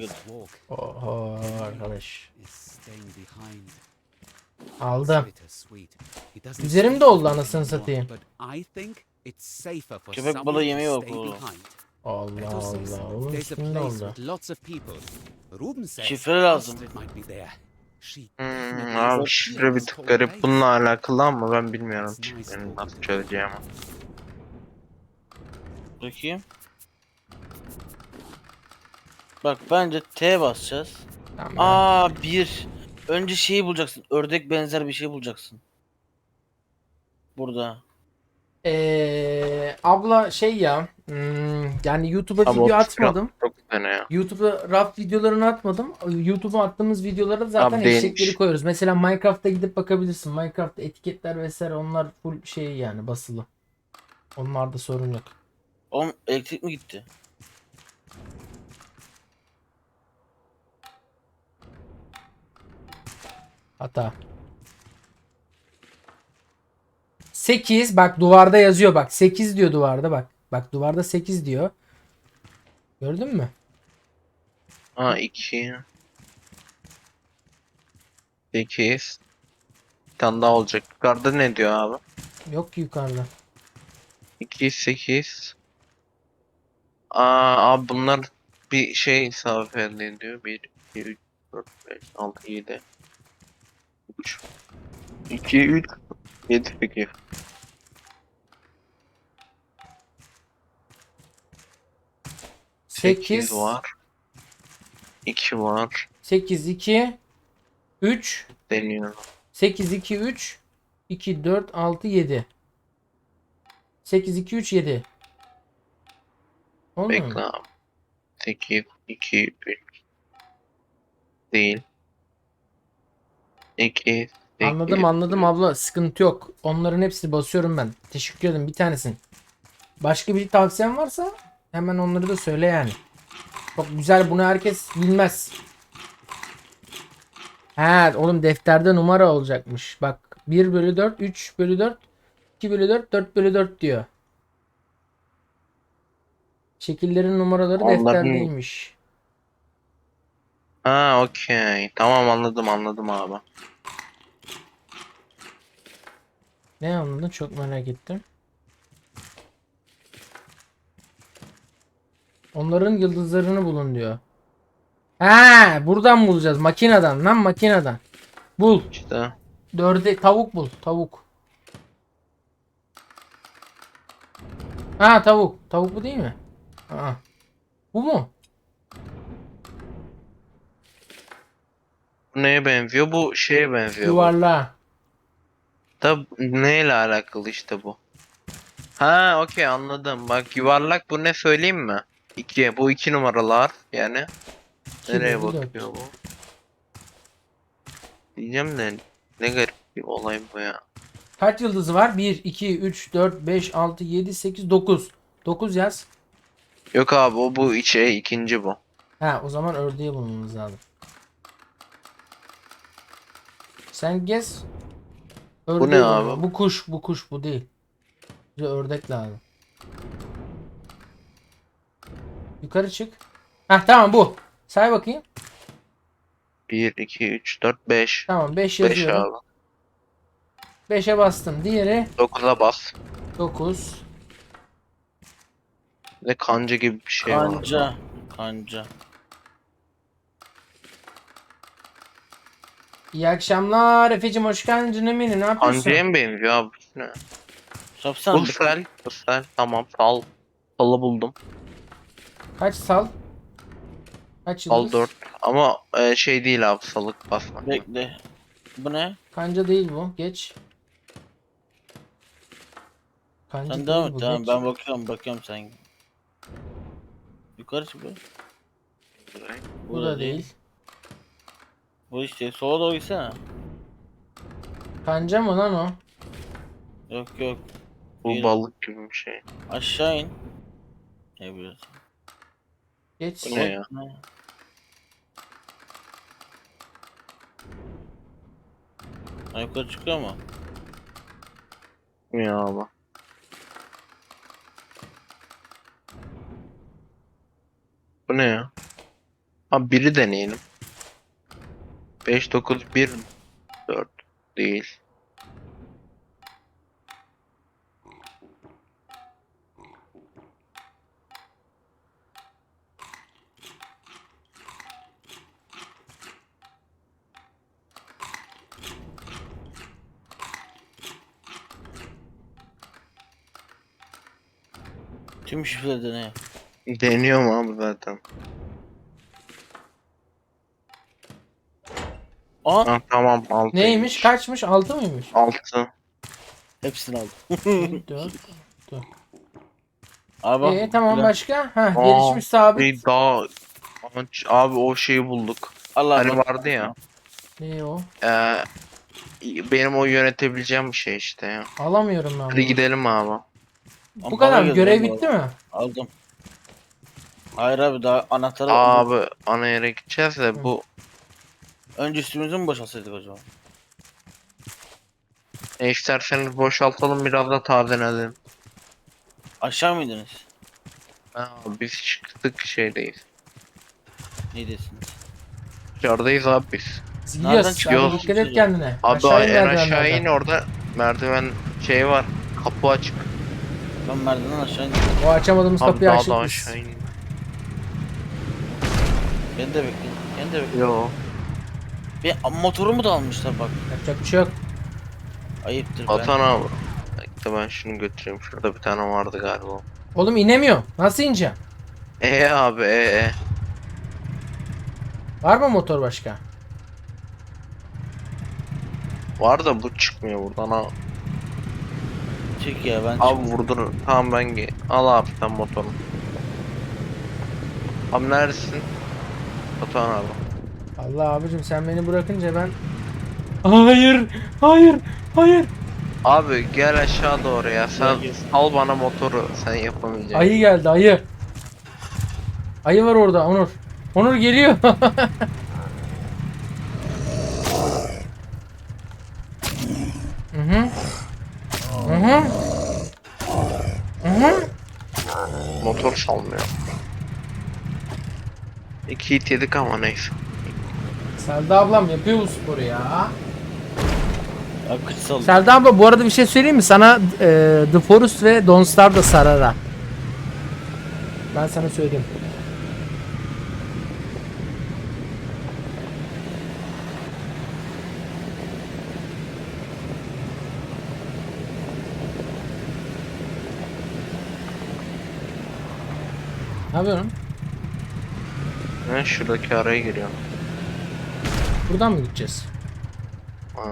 Git. walk Oho arkadaş. Aldım. Üzerimde oldu anasını satayım. Köpek balığı yemeği yok oğlum. Allah Allah. Üstünde place oldu. Şifre lazım. Hmm, abi şifre bir a tık garip bununla alakalı ama ben bilmiyorum şifrenin nasıl çözeceğimi. Bakayım. Bak bence T basacağız. Tamam. Aa bir. Önce şeyi bulacaksın. Ördek benzer bir şey bulacaksın. Burada. Ee, abla şey ya. hmm, yani YouTube'a Ama video atmadım. Çok fena ya. YouTube'a raf videolarını atmadım. YouTube'a attığımız videolara zaten Abi değilmiş. eşekleri koyuyoruz. Mesela Minecraft'ta gidip bakabilirsin. Minecraft'ta etiketler vesaire onlar full şey yani basılı. Onlarda sorun yok. Oğlum elektrik mi gitti? Hata. 8 bak duvarda yazıyor bak. 8 diyor duvarda bak. Bak duvarda 8 diyor. Gördün mü? Ha 2 8 Bir tane daha olacak. Yukarıda ne diyor abi? Yok ki yukarıda. 2 8 Aa abi bunlar bir şey isabet ediyor. 1 2 3 4 5 6 7 3 2 3 7 8 8 8 var. 2 var. 8 2 3 Deniyorum. 8 2 3 2 4 6 7 8 2 3 7 Olmuyor Bekle mu? abi. 8 2 3 Değil. 2 Anladım anladım abla sıkıntı yok. Onların hepsini basıyorum ben. Teşekkür ederim bir tanesin. Başka bir tavsiyen varsa hemen onları da söyle yani. Çok güzel bunu herkes bilmez. He oğlum defterde numara olacakmış. Bak 1 bölü 4 3 bölü 4 2 bölü 4 4 bölü 4 diyor. Şekillerin numaraları Onların- defterdeymiş. Ha okey. Tamam anladım anladım abi. Ne anladın çok merak ettim. Onların yıldızlarını bulun diyor. Ha, buradan bulacağız. Makineden lan makineden. Bul. İşte. Dörde tavuk bul. Tavuk. Ha tavuk. Tavuk bu değil mi? Ha. Bu mu? Bu neye benziyor? Bu şeye benziyor. bu. Yuvarlağa. Da neyle alakalı işte bu? Ha okey anladım. Bak yuvarlak bu ne söyleyeyim mi? 2. Bu iki numaralar yani. İki Nereye dört. bakıyor bu? Diyeceğim de ne garip bir olay bu ya. Kaç yıldızı var? 1, 2, 3, 4, 5, 6, 7, 8, 9. 9 yaz. Yok abi o bu içe ikinci bu. Ha o zaman ördeği bulmamız lazım. Sen gez. Ördeği ne abi? Bu kuş, bu kuş, bu değil. Bize ördek lazım. Yukarı çık. Heh tamam bu. Say bakayım. 1, 2, 3, 4, 5. Tamam 5 5 yazıyorum. abi. 5'e bastım. Diğeri 9'a bas. 9. Ne kanca gibi bir şey var. Kanca. Kanca. İyi akşamlar. Efe'cim hoş geldin canım benim. Ne yapıyorsun? Kancaya mı benziyor abi? Ne? Yapsana. Bu sel. Bu sel. Tamam sal. Salı buldum. Kaç sal? Kaç Sal yıldız? 4. Ama e, şey değil abi salık basma. Bekle. Bu ne? Kanca değil bu. Geç. Kanca Sen değil devam bu. et. Tamam geç. ben bakıyorum bakıyorum sen. Yukarı çık be. Bu da değil. Bu işte sola doğru gitsene. Kanca mı lan o? Yok yok. Bu Bir- balık gibi bir şey. Aşağı in. Ne biliyorsun? Geç. Bu ne ya? Yukarı çıkıyor mu? Ya abi. Bu ne ya? Abi biri deneyelim. 5 9 1 4 değil. Tüm şifreleri dene. Deniyorum abi zaten. Aa Ha, tamam 6. Neymiş? Kaçmış? 6 mıymış? 6. hepsini aldım. 4. Abi bak. Ee, tamam güzel. başka? Ha Aa, gelişmiş sabit. Bir daha abi o şeyi bulduk. Allah Hani Allah. vardı ya. Ne o? Ee, benim o yönetebileceğim bir şey işte ya. Alamıyorum ben Hadi bunu. gidelim abi. Bu kadar mı? Bana Görev geldi bitti abi. mi? Aldım. Hayır abi daha anahtarı Abi ana yere gideceğiz de bu Önce üstümüzü mü boşaltsaydık acaba? ne isterseniz boşaltalım biraz da tazelenelim. Aşağı mıydınız? Ha, biz çıktık şeydeyiz. Neydesiniz? Dışarıdayız abi biz. Nereden çıkıyor? dikkat et kendine. Abi aşağı in aşağı merdivenlerden. in orada merdiven şey var. Kapı açık. Ben merdivenden aşağı indim. O açamadığımız Abi kapıyı daha açtık da biz. aşağı in. Beni de bekleyin. Beni de bekleyin. Yo. Bir motorumu da almışlar bak. Yapacak bir şey yok. Ayıptır Atan abi. Bekle ben şunu götüreyim. Şurada bir tane vardı galiba. Oğlum inemiyor. Nasıl ineceğim? E abi e e. Var mı motor başka? Var da bu çıkmıyor buradan ha. ben. Çık ya ben Abi çık. vurdur. Tamam ben ge- Al abi sen motorunu. Abi neredesin? Atan abi. Allah abicim sen beni bırakınca ben... Hayır! Hayır! Hayır! Abi gel aşağı doğru ya. Sen Gel, gel. al bana motoru. Sen yapamayacaksın. Ayı geldi ayı. Ayı var orada Onur. Onur geliyor. Hı hı. Hı hı. Hı hı. Motor salmıyor. İki hit yedik ama neyse. Selda ablam yapıyor bu sporu ya. Selda abla bu arada bir şey söyleyeyim mi? Sana e, The Forest ve Don't Starve da sarar ha. Ben sana söyleyeyim. Ne yapıyorsun? Ben şuradaki araya giriyorum. Buradan mı gideceğiz? Ha.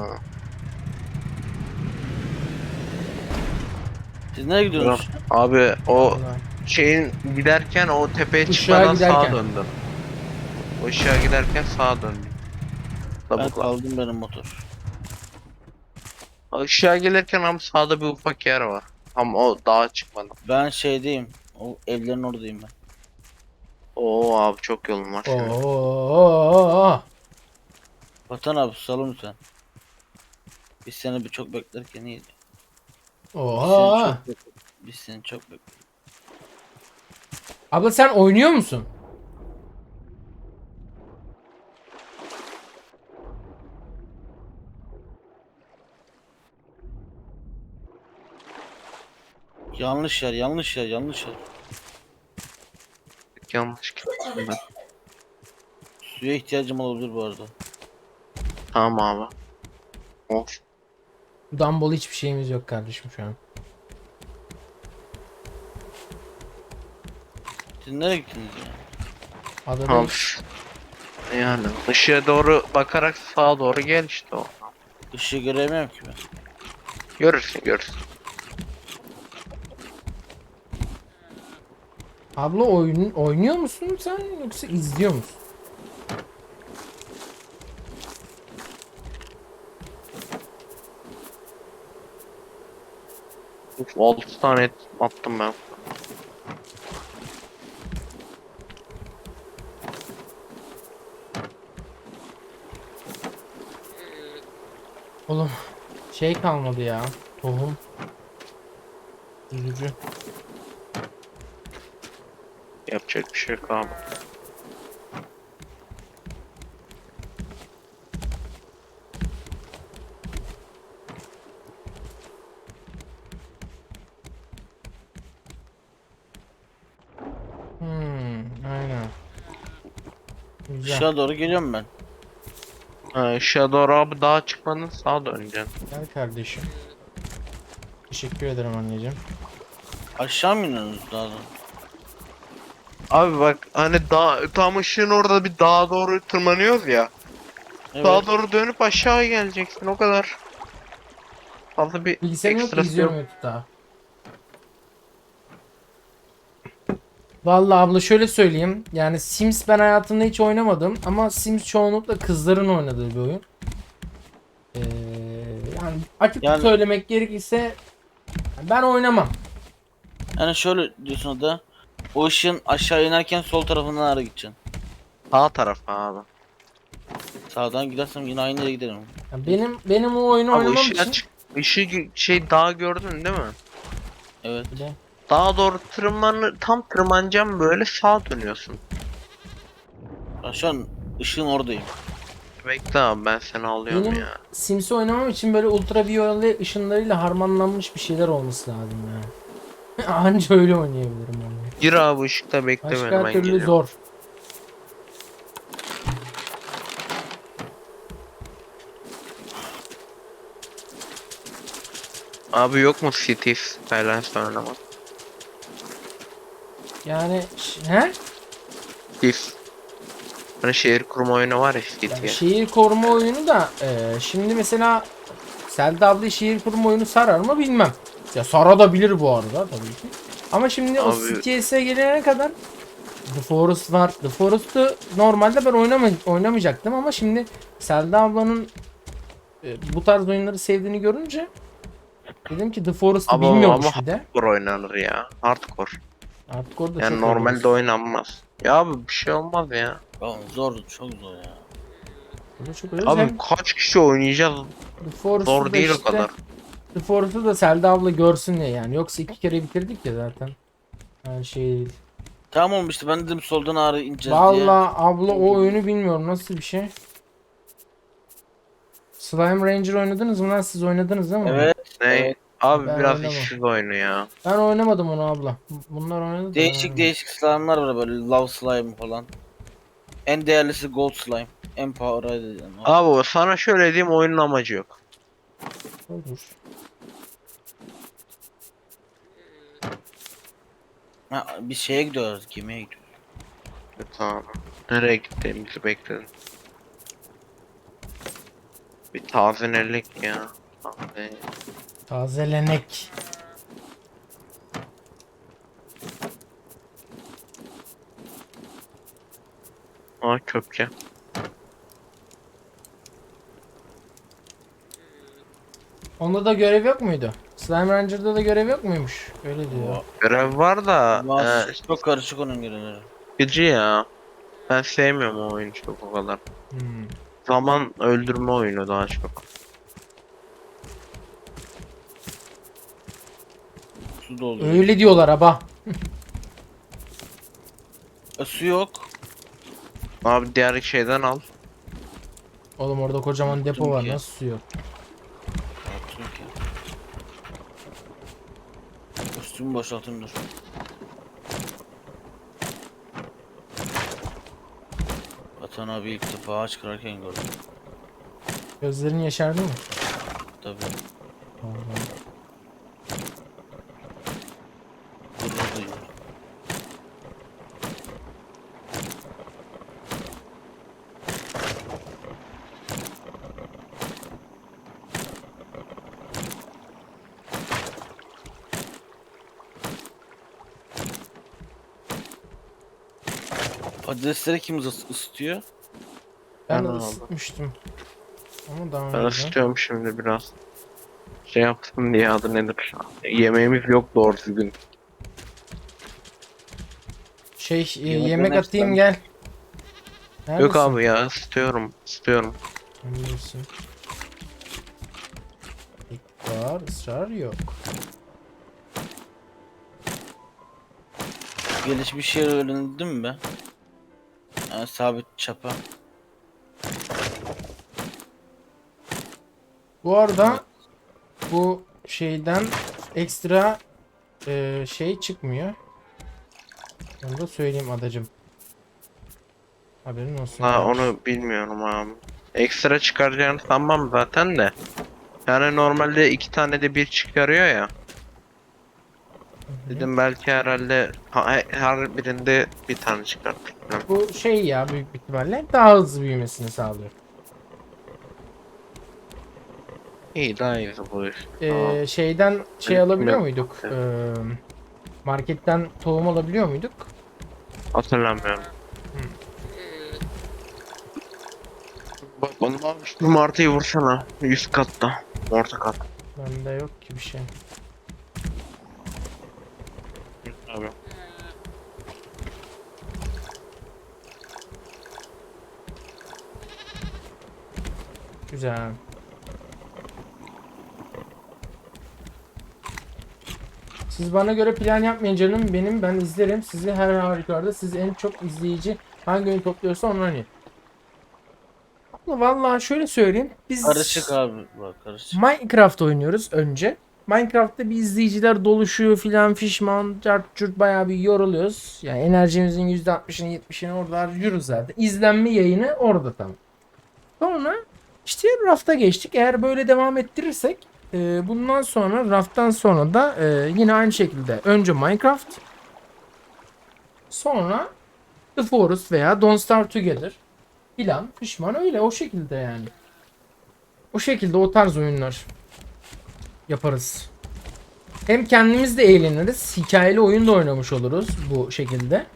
Siz nereye gidiyorsunuz? Abi o şeyin giderken o tepeye Işığa çıkmadan sağa giderken. döndüm. O ışığa giderken sağa döndüm. Ben Tabukla. kaldım benim motor. Işığa gelirken ama sağda bir ufak yer var. Ama o dağa çıkmadan. Ben şeydeyim. O evlerin oradayım ben. Oo abi çok yolum var senin. Oo. Vatan abi susalım lütfen. Biz seni bir çok beklerken iyiydi. Biz seni Oha. çok bekledik. Biz seni çok bekledik. Abla sen oynuyor musun? Yanlış yer, yanlış yer, yanlış yer. Yanlış gittim ben. Suya ihtiyacım olabilir bu arada. Tamam abi. Of. Dumbbell hiçbir şeyimiz yok kardeşim şu an. Siz nereye gittiniz ya? Adada Tamam. Yani ışığa doğru bakarak sağa doğru gel işte o. Işığı göremiyorum ki ben. Görürsün görürsün. Abla oyun oynuyor musun sen yoksa izliyor musun? 6 tane et attım ben. Oğlum şey kalmadı ya. Tohum. Üzücü. Yapacak bir şey yok abi. Güzel. Aşağı doğru geliyorum ben. Ha, ışığa doğru abi dağa çıkmadın sağa döneceksin. Gel kardeşim. Teşekkür ederim anneciğim. Aşağı mı iniyorsunuz daha da? Abi bak hani dağ, tam ışığın orada bir dağa doğru tırmanıyoruz ya. Evet. Dağa doğru dönüp aşağı geleceksin o kadar. Fazla bir Bilgisayarım yok izliyorum. YouTube'da. Vallahi abla şöyle söyleyeyim. Yani Sims ben hayatımda hiç oynamadım ama Sims çoğunlukla kızların oynadığı bir oyun. Ee, yani açık Yani- söylemek gerekirse ben oynamam. Yani şöyle diyorsun da o ışığın aşağı inerken sol tarafından ara gideceksin. Sağ tarafa abi. Sağdan gidersem yine aynı yere giderim. Yani benim benim o oyunu Abi oynamam ışığa için çık. Işığı şey dağ gördün değil mi? Evet. Bile. Dağa doğru tırmanı tam tırmanacağım böyle sağa dönüyorsun. Ben şu an ışığın oradayım. Bekle abi ben seni alıyorum Benim- ya. Sims'i oynamam için böyle ultraviyole ışınlarıyla harmanlanmış bir şeyler olması lazım yani. Anca öyle oynayabilirim onu. Gir abi ışıkta bekle beni Başka ben türlü geliyorum. zor. Abi yok mu Cities Skylines oynamak? Yani he? Cities. Hani şehir kurma oyunu var ya Yani şehir koruma oyunu da e, şimdi mesela Selda abla şehir koruma oyunu sarar mı bilmem. Ya sarabilir bu arada tabii ki. Ama şimdi o Abi- CTS'e gelene kadar The Forest var. The Forest'ı normalde ben oynama oynamayacaktım ama şimdi Selda ablanın e, bu tarz oyunları sevdiğini görünce dedim ki The Forest'ı Ama- bilmiyormuş ama bir de. Hardcore oynanır ya. Hardcore. Artık orada Yani çok normalde oynuyoruz. oynanmaz. Ya abi bir şey olmaz ya. Oğlum zor çok zor ya. Çok. Abi Hem kaç kişi oynayacağız? Zor değil o kadar. The Forest'ı da Selda abla görsün diye yani. Yoksa iki kere bitirdik ya zaten. Yani şey değil. Tamam oğlum işte ben dedim soldan ağrı ineceğiz diye. Vallahi abla o oyunu bilmiyorum nasıl bir şey. Slime Ranger oynadınız mı lan siz oynadınız değil mi? Evet. Ne? Evet. Abi Ben biraz oynamam. işsiz oyunu ya. Ben oynamadım onu abla. Bunlar oynadı da Değişik oynamadım. değişik slime'lar var böyle love slime falan. En değerlisi gold slime. En pahalı dedim. Abi sana şöyle diyeyim oyunun amacı yok. Olur. Ha, bir şeye gidiyoruz gemiye gidiyoruz. E, Tamam. Nereye gittiğimizi bekledim. Bir tazenelik ya. Abi. Tazelenek. Aa köpke. Onda da görev yok muydu? Slime Ranger'da da görev yok muymuş? Öyle diyor. Görev var da Mas- e, çok karışık onun görevleri. sıkıcı ya. Ben sevmiyorum o oyunu çok o kadar. Hmm. Zaman öldürme oyunu daha çok. Su dolduruyor. Öyle diyorlar aba. E, su yok. Abi diğer şeyden al. Oğlum orada kocaman depo var ki. nasıl su yok? Yaptım ki. Üstümü boşaltayım dur. Vatan abi ilk defa ağaç kırarken gördüm. Gözlerin yaşardı mı? Tabii. Vallahi. Patatesleri kim ıs- ısıtıyor? Ben de Ben aldım. ısıtmıştım. Ama daha Ben önce. ısıtıyorum şimdi biraz. Şey yaptım diye adı nedir? Yemeğimiz yok doğru düzgün. Şey e, Yemeklerin yemek hepsi atayım ben- gel. Yok Neredesin? abi ya ısıtıyorum. ısıtıyorum. Bilmiyorsun. İkrar, ısrar yok. Gelişmiş şey öğrendin mi be? Yani sabit çapa. Bu arada bu şeyden ekstra e, şey çıkmıyor. Onu da söyleyeyim adacım. Haberin olsun. Ha onu bilmiyorum abi. Ekstra çıkaracağını sanmam zaten de. Yani normalde iki tane de bir çıkarıyor ya. Dedim belki herhalde ha- her birinde bir tane çıkartır. Bu şey ya büyük bir ihtimalle daha hızlı büyümesini sağlıyor. İyi daha iyi bu iş. Ee, Tamam. şeyden şey alabiliyor evet. muyduk? Ee, marketten tohum alabiliyor muyduk? Hatırlamıyorum. Bak bana abi şu martıyı vursana. Üst katta. Orta kat. Bende yok ki bir şey. Abi. Güzel. Siz bana göre plan yapmayın canım benim ben izlerim sizi her halükarda siz en çok izleyici hangi oyun topluyorsa onu oynayın. Abla Vallahi şöyle söyleyeyim biz Karışık abi bak karışık. Minecraft oynuyoruz önce. Minecraft'ta bir izleyiciler doluşuyor filan fişman, cart curt bayağı bir yoruluyoruz. Yani enerjimizin %60'ını 70'ini orada harcıyoruz zaten. İzlenme yayını orada tam. Sonra işte rafta geçtik. Eğer böyle devam ettirirsek e, bundan sonra raftan sonra da e, yine aynı şekilde önce Minecraft sonra The Forest veya Don't Starve Together filan pişman öyle o şekilde yani. O şekilde o tarz oyunlar yaparız. Hem kendimiz de eğleniriz. Hikayeli oyun da oynamış oluruz bu şekilde.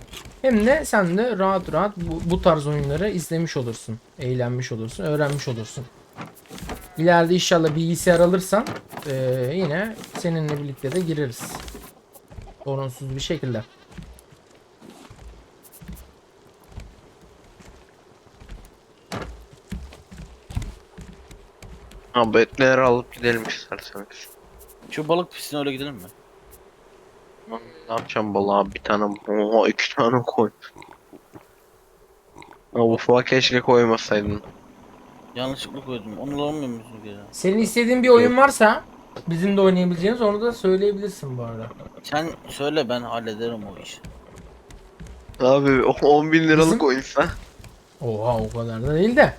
Hem de sen de rahat rahat bu, bu tarz oyunları izlemiş olursun. Eğlenmiş olursun. Öğrenmiş olursun. İleride inşallah bilgisayar alırsan eee, yine seninle birlikte de gireriz. Sorunsuz bir şekilde. Abi etleri alıp gidelim isterseniz. Şu balık pistine öyle gidelim mi? Lan Ne yapacağım balığa bir tane oha iki tane koy. Ya ufağa keşke koymasaydın. Yanlışlıkla koydum. Onu olmuyor musun geri? Senin istediğin bir oyun varsa bizim de oynayabileceğiniz onu da söyleyebilirsin bu arada. Sen söyle ben hallederim o işi. Abi o 10 bin liralık Bizim- oyunsa. Oha o kadar da değil de.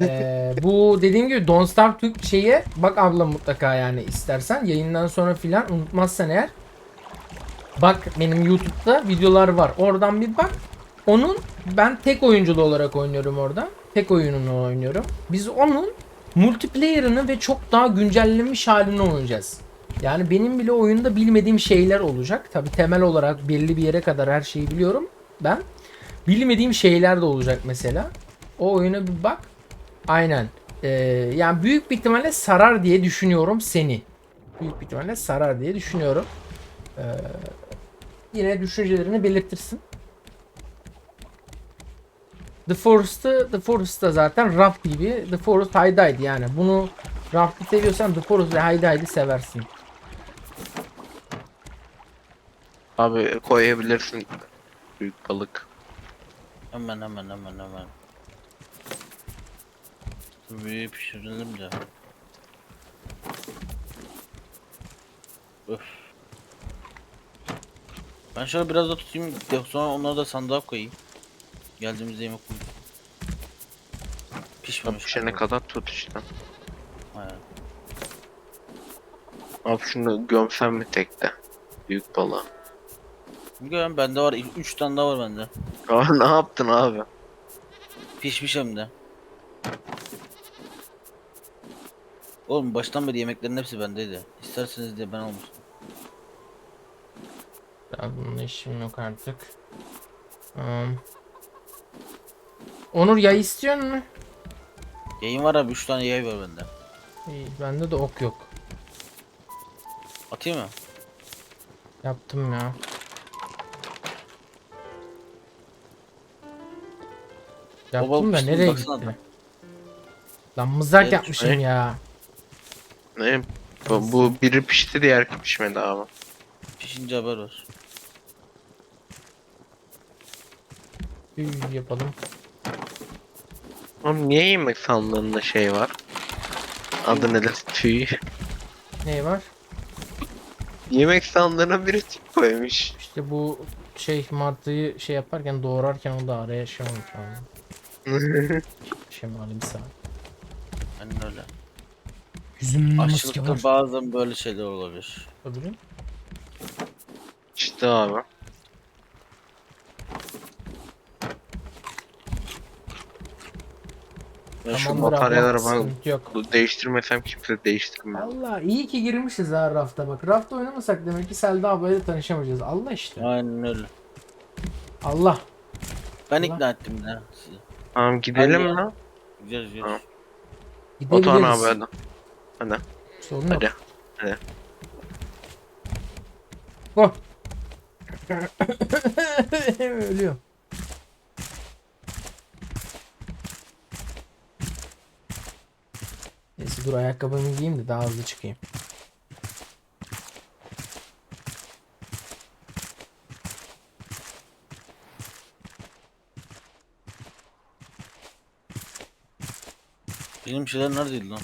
Ee, bu dediğim gibi Don't Starve Türk şeye bak abla mutlaka yani istersen yayından sonra filan unutmazsan eğer. Bak benim YouTube'da videolar var oradan bir bak. Onun ben tek oyunculu olarak oynuyorum orada tek oyununu oynuyorum. Biz onun multiplayer'ını ve çok daha güncellenmiş halini oynayacağız. Yani benim bile oyunda bilmediğim şeyler olacak. Tabi temel olarak belli bir yere kadar her şeyi biliyorum ben. Bilmediğim şeyler de olacak mesela o oyuna bir bak. Aynen. Ee, yani büyük bir ihtimalle sarar diye düşünüyorum seni. Büyük bir ihtimalle sarar diye düşünüyorum. Ee, yine düşüncelerini belirtirsin. The Forest'ı The Forest'ta zaten Raft gibi The Forest Hide'aydı yani. Bunu Raft'ı seviyorsan The Forest ve Hide'aydı seversin. Abi koyabilirsin. Büyük balık. Hemen hemen hemen hemen. Büyüğü pişirelim de. Öf. Ben şöyle biraz da tutayım sonra onları da sandığa koyayım. Geldiğimizde yemek koyayım. Pişmemiş. Pişene kadar tut işte. Aynen. Abi şunu gömsem mi tekte? Büyük balığı. Görüyorum bende var 3 tane daha var bende. Aa ne yaptın abi? Pişmiş hem de. Oğlum baştan beri yemeklerin hepsi bendeydi. İsterseniz diye ben almıştım. Ya bununla işim yok artık. Um, Onur yay istiyor mu? Yayın var abi 3 tane yay var bende. İyi, bende de ok yok. Atayım mı? Yaptım ya. Yaptım Baba, da nereye gitti? Lan mızrak Evet, yapmışım evet. ya. Ne? Bu, bu biri pişti diğer pişmedi abi. Pişince haber var. Üy, yapalım. Oğlum niye yemek sandığında şey var? Adı nedir? Tüy. Ne var? Yemek sandığına biri tüy koymuş. İşte bu şey martıyı şey yaparken doğrarken o da araya şey olmuş abi. Şemali bir saat. Aynen öyle. Yüzümün maske var. bazen böyle şeyler olabilir. Öbürü? İşte abi. Ben şu Tamamdır abla, bataryaları ben sıkıntı yok. değiştirmesem kimse değiştirmiyor. Allah iyi ki girmişiz ha rafta bak. Rafta oynamasak demek ki Selda ablayla tanışamayacağız. Allah işte. Aynen öyle. Allah. Ben Allah. ikna ettim sizi. Tamam gidelim Hadi ya. mi? Gideriz Tamam. Gidebiliriz. Abi hadi. Sorun yok. Hadi. Hadi. Oh. Ölüyor. Neyse dur ayakkabımı giyeyim de daha hızlı çıkayım. Benim şeyler neredeydi lan?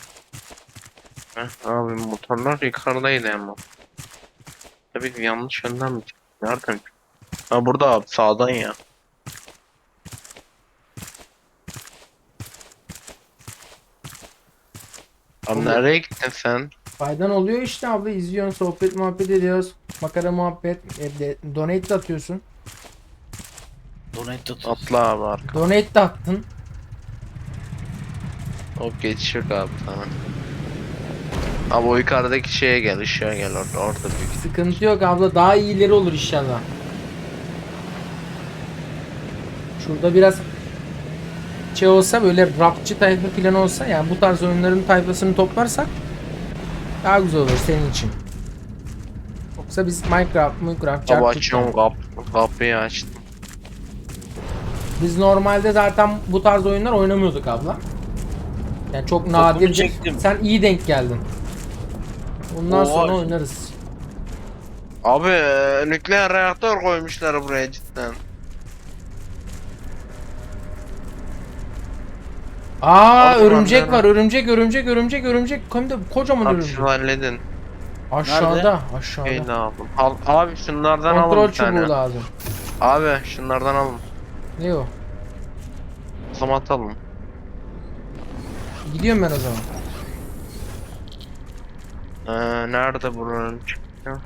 Heh, abi motorlar yukarıdaydı ama. Tabii yanlış yönden mi çıktı? Nereden? Ha burada abi sağdan ya. Abi nereye gittin sen? Faydan oluyor işte abla izliyorsun sohbet muhabbet ediyoruz. Makara muhabbet e, de, donate de atıyorsun. Donate tut. Atla abi arka. Donate de attın. Hop geçiş yok abi sana. Abi o yukarıdaki şeye gel ışığa gel orada orada büyük. Sıkıntı yok abla daha iyileri olur inşallah. Şurada biraz şey olsa böyle rapçı tayfa falan olsa yani bu tarz oyunların tayfasını toplarsak daha güzel olur senin için. Yoksa biz Minecraft, Minecraft, Abi açıyorum kap kapıyı açtım. Biz normalde zaten bu tarz oyunlar oynamıyorduk abla. Yani çok nadir. Sen iyi denk geldin. Bundan Oha. sonra oynarız. Abi e, nükleer reaktör koymuşlar buraya cidden. Aa Abi, örümcek ben- var. Örümcek, örümcek, örümcek, örümcek. Hem de kocaman Abi örümcek. siz halledin. Aşağıda, aşağıda. Şey ne yapalım? Al, abi şunlardan alın Kontrol bir tane. çubuğu lazım. Abi şunlardan alın. Ne o? Zaman atalım. Gidiyorum ben o zaman. Ee, nerede buranın çıktı?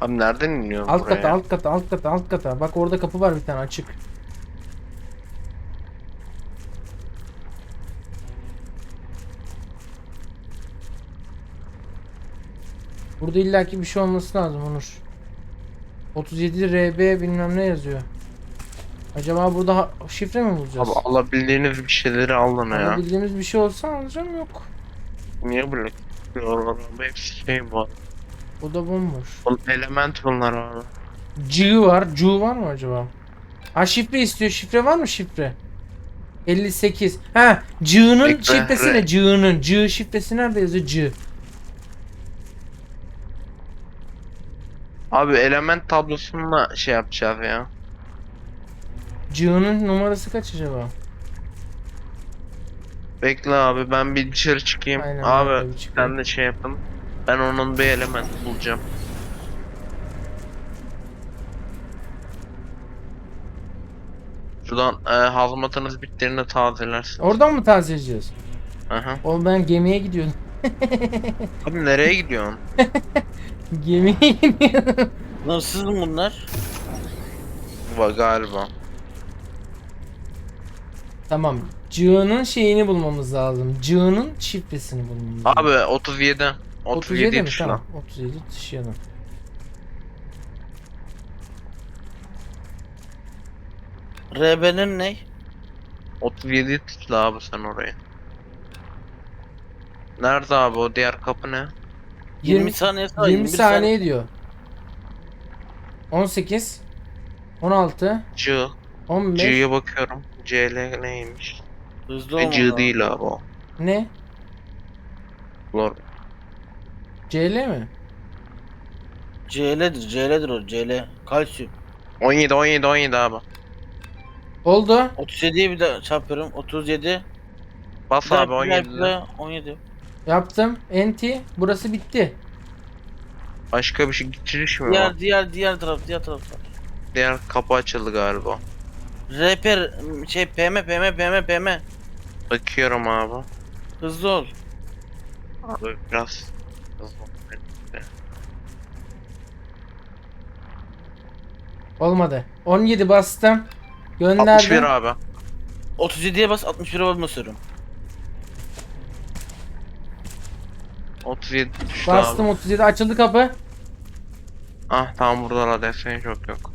Abi nereden iniyor Alt buraya? kata, alt kata, alt kata, alt kata. Bak orada kapı var bir tane açık. Burada illaki bir şey olması lazım Onur. 37 RB bilmem ne yazıyor. Acaba burada ha- şifre mi bulacağız? Abi alabildiğiniz bir şeyleri alın ya. Ama bildiğimiz bir şey olsa alacağım yok. Niye? Oralar abi hepsi şey var. O da bomboş. Oğlum Element bunlar abi. C var. C var mı acaba? Ha şifre istiyor. Şifre var mı şifre? 58. Ha C'nın Bekle, şifresi re- ne? C'nın. C şifresi nerede yazıyor? C. Abi element tablosunla şey yapacağız ya. C'nın numarası kaç acaba? Bekle abi ben bir dışarı çıkayım. Aynen, abi sen de şey yapın. Ben onun bir element bulacağım. Şuradan e, hazmatınız bittiğinde tazelersiniz. Oradan mı tazeleyeceğiz? Aha. Oğlum ben gemiye gidiyorum. Abi nereye gidiyorsun? gemiye gidiyorum. Mı bunlar? Va galiba. tamam. C'nın şeyini bulmamız lazım. C'nın şifresini bulmamız lazım. Abi 37. 37, 37 mi? tuşla. Tamam. 37 taşıyalım. RB'nin ne? 37 tıkla abi sen oraya. Nerede abi o diğer kapı ne? 20, 20 saniye sonra 20 21 saniye diyor. 18 16 C. 15 C'ye bakıyorum. CL neymiş? Hızlı olmalı. C değil abi o. ne? Lord. CL mi? CL'dir, CL'dir o, CL. Kalsiyum. 17 17 17 abi. Oldu. 37'yi bir daha çarpıyorum. 37. Bas abi bir daha, 17. bir daha, 17. Yaptım. Enti. Burası bitti. Başka bir şey geçiriş mi var? Diğer diğer diğer taraf diğer tarafta. Diğer kapı açıldı galiba. Reper şey PM PM PM PM. Bakıyorum abi. Hızlı ol. Abi biraz hızlı. Olmadı. 17 bastım. 61 Gönderdim. abi. 37'ye bas 61'e basıyorum. 37 düştü Bastım abi. 37 açıldı kapı. Ah tamam burada radyasyon çok yok. Yok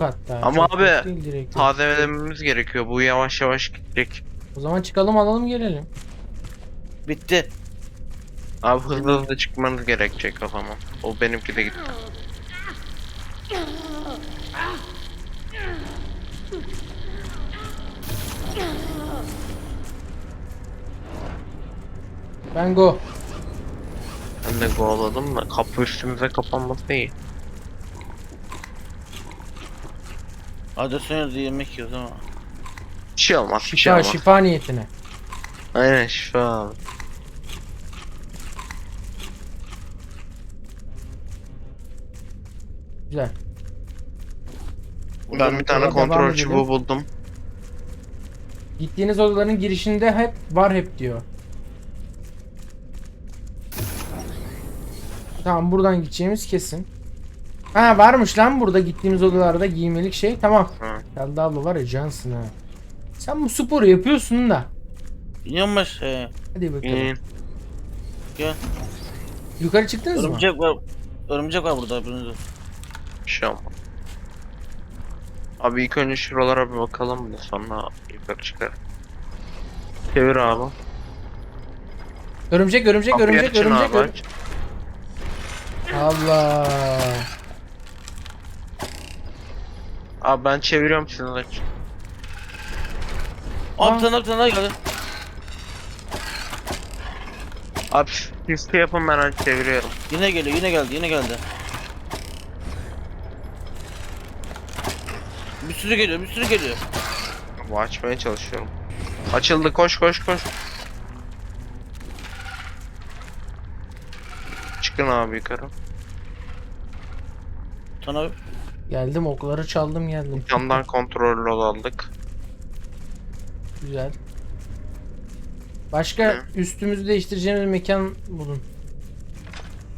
hatta. Ama Çok abi, yok değil, direkt yok. Tazelememiz gerekiyor. Bu yavaş yavaş gidecek. O zaman çıkalım alalım gelelim. Bitti. Abi hızlı hızlı çıkmanız gerekecek o zaman. O benimki de gitti. Ben go. Ben de kovaladım da kapı üstümüze kapanması iyi. Da yemek yiyoruz ama. Bir şey olmaz, bir şey Şifa olmaz. şifa niyetine. Aynen şifa abi. Güzel. Ben bir tane Devam kontrol edelim. çubuğu buldum. Gittiğiniz odaların girişinde hep var hep diyor. Tamam buradan gideceğimiz kesin. Ha varmış lan burada gittiğimiz odalarda giymelik şey. Tamam. Ha. Geldi abla var ya cansın ha. Sen bu sporu yapıyorsun da. İniyorum aşağıya. Hadi bakalım. İyi. Gel. Yukarı çıktınız mı? Örümcek var. Örümcek var burada olsun. Bir şey olmaz. Abi ilk önce şuralara bir bakalım da sonra yukarı çıkar. Çevir abi. Örümcek örümcek Kapıyı örümcek açın örümcek. abi, örümcek. aç. Allah. Abi ben çeviriyorum siz aç. Aa bir tane daha bir tane daha geldi. Abi şey yapın ben aç çeviriyorum. Yine geliyor yine geldi yine geldi. Bir sürü geliyor bir sürü geliyor. Bu açmaya çalışıyorum. Açıldı koş koş koş. Çıkın abi yukarı. Sana Geldim okları çaldım geldim. Yandan kontrollü aldık. Güzel. Başka Hı. üstümüzü değiştireceğimiz mekan bulun.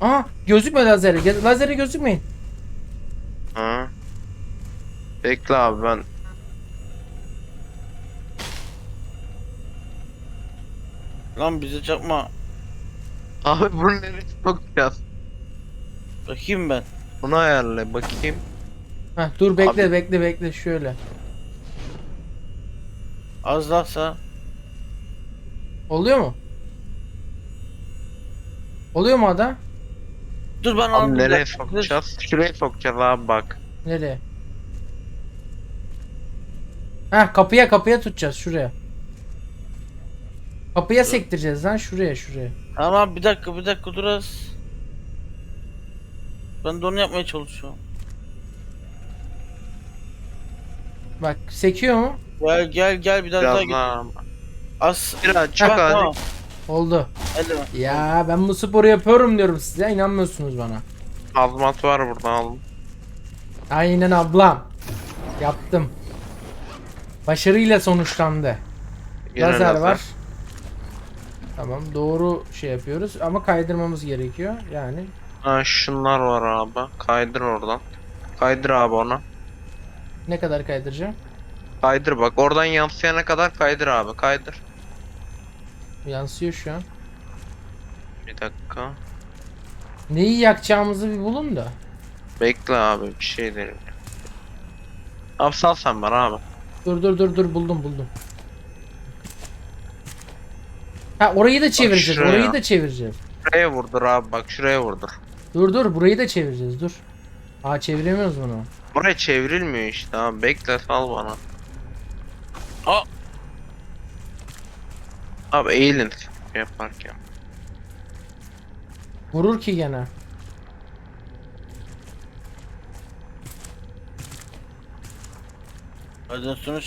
Aha gözükme lazeri. Ge- lazeri gözükmeyin. Ha. Bekle abi ben. lan bize çarpma. Abi bunu nereye sokacağız? Bakayım ben. Bunu ayarla bakayım. Heh, dur bekle Abi- bekle bekle şöyle. Az daha sağ. Oluyor mu? Oluyor mu ada? Dur ben Abi nereye sokacağız? Şuraya sokacağız abi bak. Nereye? Heh kapıya kapıya tutacağız şuraya. Kapıya sektireceğiz lan şuraya şuraya. Tamam bir dakika bir dakika dur az. Ben de onu yapmaya çalışıyorum. Bak sekiyor mu? Gel gel gel bir daha daha Biraz git. daha. Az. Biraz çok tamam. Oldu. Elleme. Ya ben bu sporu yapıyorum diyorum size inanmıyorsunuz bana. Hazmat var burada aldım. Aynen ablam. Yaptım. Başarıyla sonuçlandı. Yine lazer, var. Tamam doğru şey yapıyoruz ama kaydırmamız gerekiyor yani. Ha şunlar var abi. Kaydır oradan. Kaydır abi ona. Ne kadar kaydıracağım? Kaydır bak oradan yansıyana kadar kaydır abi kaydır. Yansıyor şu an. Bir dakika. Neyi yakacağımızı bir bulun da. Bekle abi bir şey derim. Abi sal sen bana abi. Dur dur dur dur buldum buldum. Ha orayı da çevireceğiz. şuraya. Orayı da çevireceğiz. Şuraya vurdur abi bak şuraya vurdur. Dur dur burayı da çevireceğiz dur. Aa çeviremiyoruz bunu. Buraya çevrilmiyor işte abi bekle sal bana. Aa. Abi eğilin şey yaparken. Vurur ki gene. Radyasyonu